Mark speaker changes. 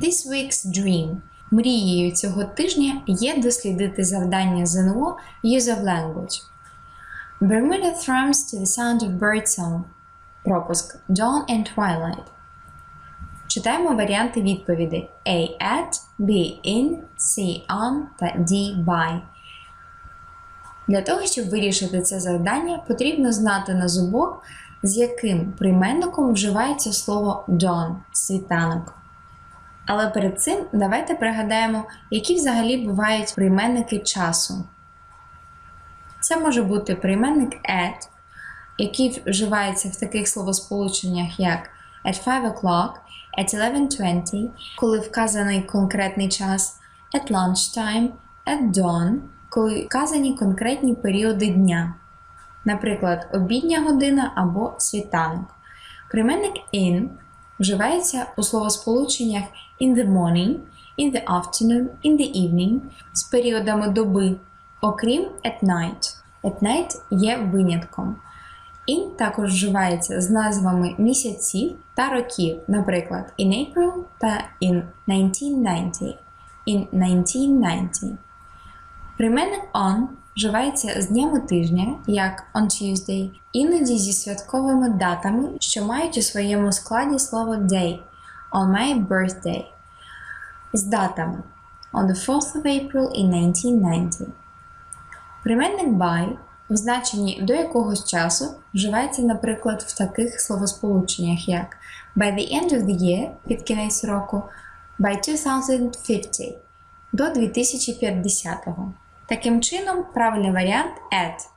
Speaker 1: This week's dream. Мрією цього тижня є дослідити завдання ЗНО Use of Language. Bermuda thrums to the sound of birdsong. Пропуск Dawn and Twilight. Читаємо варіанти відповідей A at, B in, C on та D by. Для того, щоб вирішити це завдання, потрібно знати на зубок, з яким прийменником вживається слово dawn – світанок. Але перед цим давайте пригадаємо, які взагалі бувають прийменники часу. Це може бути прийменник at, який вживається в таких словосполученнях, як at 5 o'clock, at 11.20, коли вказаний конкретний час, at lunchtime, at dawn, коли вказані конкретні періоди дня. Наприклад, обідня година або світанок. Прийменник in вживається у словосполученнях in the morning, in the afternoon, in the evening з періодами доби, окрім at night. At night є винятком. In також вживається з назвами місяців та років, наприклад, in April та in 1990. In 1990. Прийменник on вживається з днями тижня, як on Tuesday, іноді зі святковими датами, що мають у своєму складі слово day on my birthday. З датами on the 4th of April in 1990. Прийменник by в значенні до якогось часу вживається, наприклад, в таких словосполученнях, як by the end of the year під кінець року, by 2050 до 2050. Таким чином, правильний варіант at.